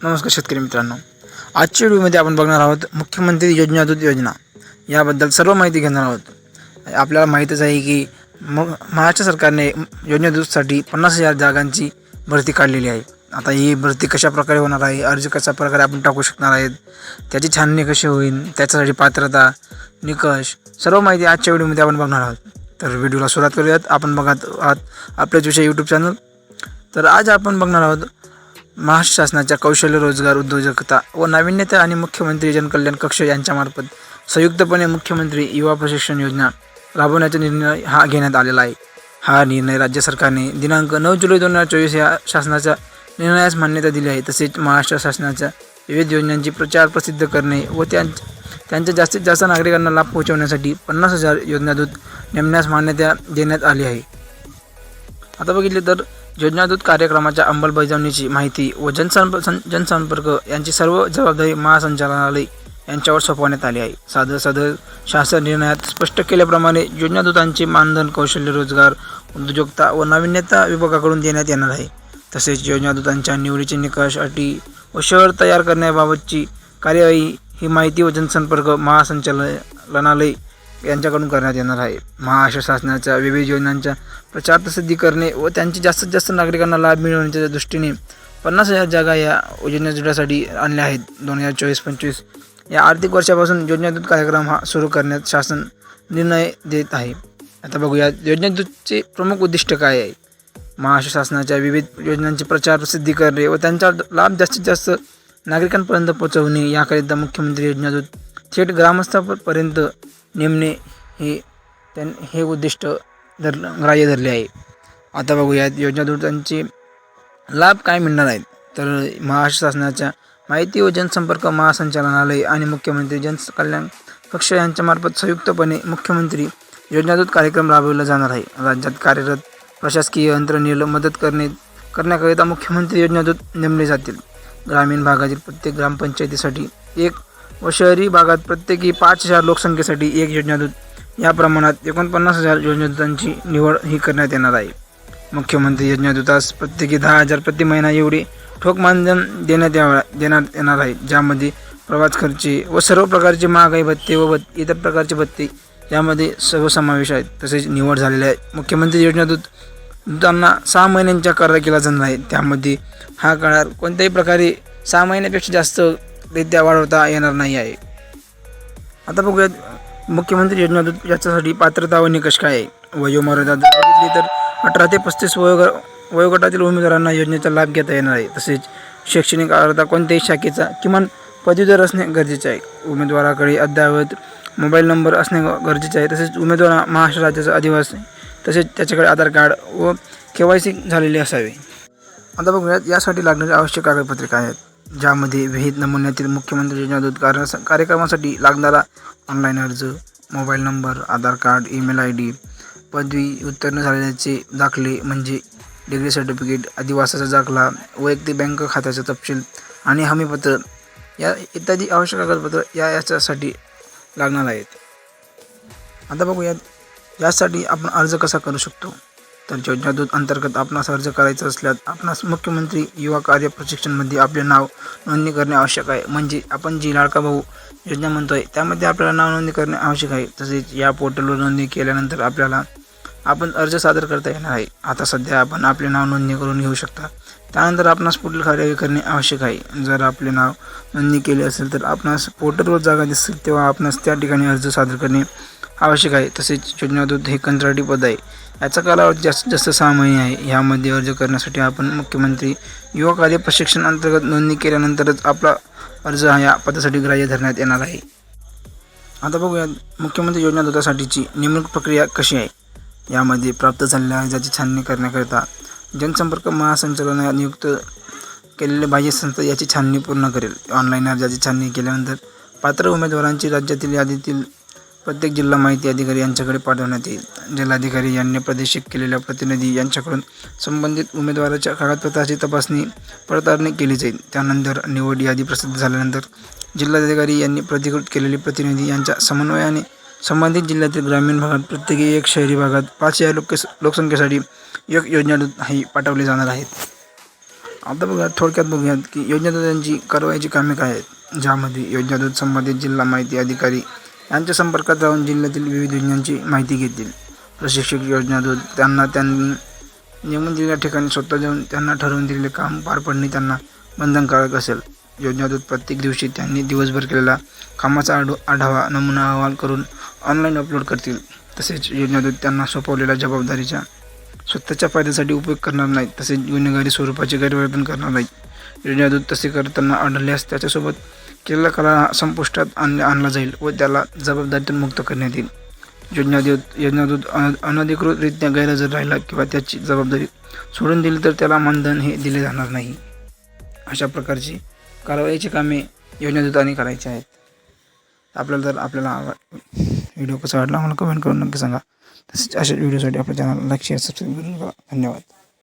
नमस्कार शेतकरी मित्रांनो. आजच्या व्हिडिओमध्ये आपण बघणार आहोत मुख्यमंत्री योजना दूत योजना. याबद्दल सर्व माहिती घेणार आहोत. आपल्याला माहीतच आहे की मग महाराष्ट्र सरकारने योजना दूतसाठी पन्नास हजार जागांची भरती काढलेली आहे. आता ही भरती कशा प्रकारे होणार आहे अर्ज कशा प्रकारे आपण टाकू शकणार आहेत त्याची छाननी कशी होईल त्याच्यासाठी पात्रता निकष सर्व माहिती आजच्या व्हिडिओमध्ये आपण बघणार आहोत. तर व्हिडिओला सुरुवात करूयात. आपण बघत आहात आपल्याच विषय यूट्यूब चॅनल तर आज आपण बघणार आहोत महाराष्ट्र शासनाच्या कौशल्य रोजगार उद्योजकता व नाविन्यता आणि मुख्यमंत्री जनकल्याण कक्ष यांच्यामार्फत संयुक्तपणे मुख्यमंत्री युवा प्रशिक्षण योजना राबवण्याचा निर्णय हा घेण्यात आलेला आहे. हा निर्णय राज्य सरकारने दिनांक नऊ जुलै दोन हजार चोवीस या शासनाच्या निर्णयास मान्यता दिली आहे. तसेच महाराष्ट्र शासनाच्या विविध योजनांची प्रचार प्रसिद्ध करणे व त्यां त्यांच्या जास्तीत जास्त नागरिकांना लाभ पोहोचवण्यासाठी पन्नास हजार योजनादूत नेमण्यास मान्यता देण्यात आली आहे. आता बघितले तर योजनादूत कार्यक्रमाच्या अंमलबजावणीची माहिती व जनसंप सं- जनसंपर्क यांची सर्व जबाबदारी महासंचालनालय यांच्यावर सोपवण्यात आली आहे. सादर साधं शासन निर्णयात स्पष्ट केल्याप्रमाणे योजनादूतांचे मानधन कौशल्य रोजगार उद्योजकता व नाविन्यता विभागाकडून देण्यात येणार आहे. तसेच योजनादूतांच्या निवडीचे निकष अटी व शहर तयार करण्याबाबतची कार्यवाही ही माहिती व जनसंपर्क महासंचालनालय यांच्याकडून करण्यात येणार आहे. महाराष्ट्र शासनाच्या विविध योजनांच्या प्रचार प्रसिद्धी करणे व त्यांची जास्तीत जास्त नागरिकांना लाभ मिळवण्याच्या दृष्टीने पन्नास हजार जागा या योजनेसाठी आणल्या आहेत. दोन हजार चोवीस पंचवीस या आर्थिक वर्षापासून योजनादूत कार्यक्रम हा सुरू करण्यात शासन निर्णय देत आहे. आता बघूया योजनादूतचे प्रमुख उद्दिष्ट काय आहे? महाराष्ट्र शासनाच्या विविध योजनांची प्रचार प्रसिद्धी करणे व त्यांचा लाभ जास्तीत जास्त नागरिकांपर्यंत पोहोचवणे याकरिता मुख्यमंत्री योजनादूत थेट ग्रामस्थापर्यंत नेमणे हे त्यां हे उद्दिष्ट धर ग्राह्य धरले आहे. आता बघूयात योजनादूतांचे लाभ काय मिळणार आहेत? तर महाराष्ट्र शासनाच्या माहिती व जनसंपर्क महासंचालनालय आणि मुख्यमंत्री जनकल्याण कक्ष यांच्यामार्फत संयुक्तपणे मुख्यमंत्री योजनादूत कार्यक्रम राबवला जाणार आहे. राज्यात कार्यरत प्रशासकीय यंत्रणेला मदत करणे करण्याकरिता मुख्यमंत्री योजनादूत नेमले जातील. ग्रामीण भागातील प्रत्येक ग्रामपंचायतीसाठी एक व शहरी भागात प्रत्येकी पाच हजार लोकसंख्येसाठी एक योजनादूत. या प्रमाणात एकोणपन्नास हजार योजनादूतांची निवड ही करण्यात येणार आहे. मुख्यमंत्री योजनादूतास प्रत्येकी दहा हजार प्रति महिना एवढे ठोक मानधन देण्यात यावं देण्यात येणार आहे. ज्यामध्ये प्रवास खर्चे व सर्व प्रकारचे महागाई भत्ते व इतर प्रकारचे भत्ते यामध्ये सर्व समावेश आहेत तसेच निवड झालेल्या मुख्यमंत्री योजनादूत दूतांना सहा महिन्यांच्या करार केला जाणार आहे. त्यामध्ये हा करार कोणत्याही प्रकारे सहा महिन्यापेक्षा जास्त रित्या वाढवता येणार नाही आहे. आता बघूयात मुख्यमंत्री योजना याच्यासाठी पात्रता व निकष काय आहे? वयोमर्यादा जर बघितली तर अठरा ते पस्तीस वयोग वयोगटातील उमेदवारांना योजनेचा लाभ घेता येणार आहे. तसेच शैक्षणिक अर्हता कोणत्याही शाखेचा किमान पदवीधर असणे गरजेचे आहे. उमेदवाराकडे अद्ययावत मोबाईल नंबर असणे गरजेचे आहे. तसेच उमेदवार महाराष्ट्र राज्याचा आदिवासी तसेच त्याच्याकडे आधार कार्ड व के वाय सी झालेले असावे. आता बघूयात यासाठी लागणारी आवश्यक कागदपत्रे काय आहेत? ज्यामध्ये विहित नमुन्यातील मुख्यमंत्री योजना दूत कार्य कार्यक्रमासाठी लागणारा ऑनलाईन अर्ज mobile number Aadhaar card email I D पदवी उत्तीर्ण झालेल्याचे दाखले म्हणजे डिग्री सर्टिफिकेट आदिवासाचा दाखला वैयक्तिक बँक खात्याचा तपशील आणि हमीपत्र या इत्यादी आवश्यक कागदपत्र या याच्यासाठी लागणार आहेत. आता बघूयात यासाठी आपण अर्ज कसा करू शकतो? तर योजना दूत अंतर्गत आपणास अर्ज करायचा असल्यास आपणास मुख्यमंत्री युवा कार्य प्रशिक्षणमध्ये आपले नाव नोंदणी करणे आवश्यक आहे. म्हणजे आपण जी लाडका भाऊ योजना म्हणतोय त्यामध्ये आपल्याला नाव नोंदणी करणे आवश्यक आहे. तसेच या पोर्टलवर नोंदणी केल्यानंतर आपल्याला आपण अर्ज सादर करता येणार आहे. आता सध्या आपण आपले नाव नोंदणी करून घेऊ शकता. त्यानंतर आपणास पुढील कार्यवाही करणे आवश्यक आहे. जर आपले नाव नोंदणी केले असेल तर आपणास पोर्टलवर जागा दिसेल तेव्हा आपणास त्या ठिकाणी अर्ज सादर करणे आवश्यक आहे. तसेच योजनादूत हे कंत्राटी पद आहे. याचा कालावधी जास्तीत जास्त सहा महिने आहे. ह्यामध्ये अर्ज करण्यासाठी आपण मुख्यमंत्री युवा कार्य प्रशिक्षण अंतर्गत नोंदणी केल्यानंतरच आपला अर्ज हा या पदासाठी ग्राह्य धरण्यात येणार आहे. आता बघूया मुख्यमंत्री योजना दूतासाठीची नेमणूक प्रक्रिया कशी आहे? यामध्ये प्राप्त झालेल्या अर्जाची छाननी करण्याकरिता जनसंपर्क महासंचालनालय नियुक्त केलेले बाह्य संस्था याची छाननी पूर्ण करेल. ऑनलाईन अर्जाची छाननी केल्यानंतर पात्र उमेदवारांची राज्यातील यादीतील प्रत्येक जिल्हा माहिती अधिकारी यांच्याकडे पाठवण्यात येईल. जिल्हाधिकारी यांनी प्रदेशित केलेल्या प्रतिनिधी यांच्याकडून संबंधित उमेदवाराच्या कागदपत्राची तपासणी पडताळणी केली जाईल. त्यानंतर निवड यादी प्रसिद्ध झाल्यानंतर जिल्हाधिकारी यांनी प्रतिकृत केलेले प्रतिनिधी यांच्या समन्वयाने संबंधित जिल्ह्यातील ग्रामीण भागात प्रत्येकी एक शहरी भागात पाच या लोक लोकसंख्येसाठी एक योजना ही पाठवली जाणार आहेत आता बघा थोडक्यात बघूयात की योजनादूतांची कारवाईची कामे काय आहेत ज्यामध्ये योजनादूत संबंधित जिल्हा माहिती अधिकारी यांच्या संपर्कात राहून जिल्ह्यातील विविध योजनांची माहिती घेतील. प्रशिक्षक योजनादूत त्यांना त्यांनी नेमून दिलेल्या ठिकाणी स्वतः जाऊन त्यांना ठरवून दिलेले काम पार पडणे त्यांना बंधनकारक असेल. योजना प्रत्येक दिवशी त्यांनी दिवसभर केलेला कामाचा आढ आढावा नमुना अहवाल करून ऑनलाईन अपलोड करतील. तसेच योजना त्यांना सोपवलेल्या जबाबदारीच्या स्वतःच्या फायद्यासाठी उपयोग करणार नाहीत. तसेच गुन्हेगारी स्वरूपाचे गैरवर्तन करणार नाहीत. योजना तसे करताना आढळल्यास त्याच्यासोबत केलेला कला संपुष्टात आण आणला जाईल व त्याला जबाबदारीतून मुक्त करण्यात येईल. योजनादूत योजनादूत अन अनधिकृतरित्या गैरहजर राहिला किंवा त्याची जबाबदारी सोडून दिली तर त्याला मानधन हे दिले जाणार नाही. अशा प्रकारची कारवाईची कामे योजनादूताने करायची आहेत. आपल्याला जर आपल्याला व्हिडिओ कसा वाटला आम्हाला कमेंट करून नक्की सांगा. तसेच अशा व्हिडिओसाठी आपल्या चॅनल लक्ष सबस्क्राईब करून धन्यवाद.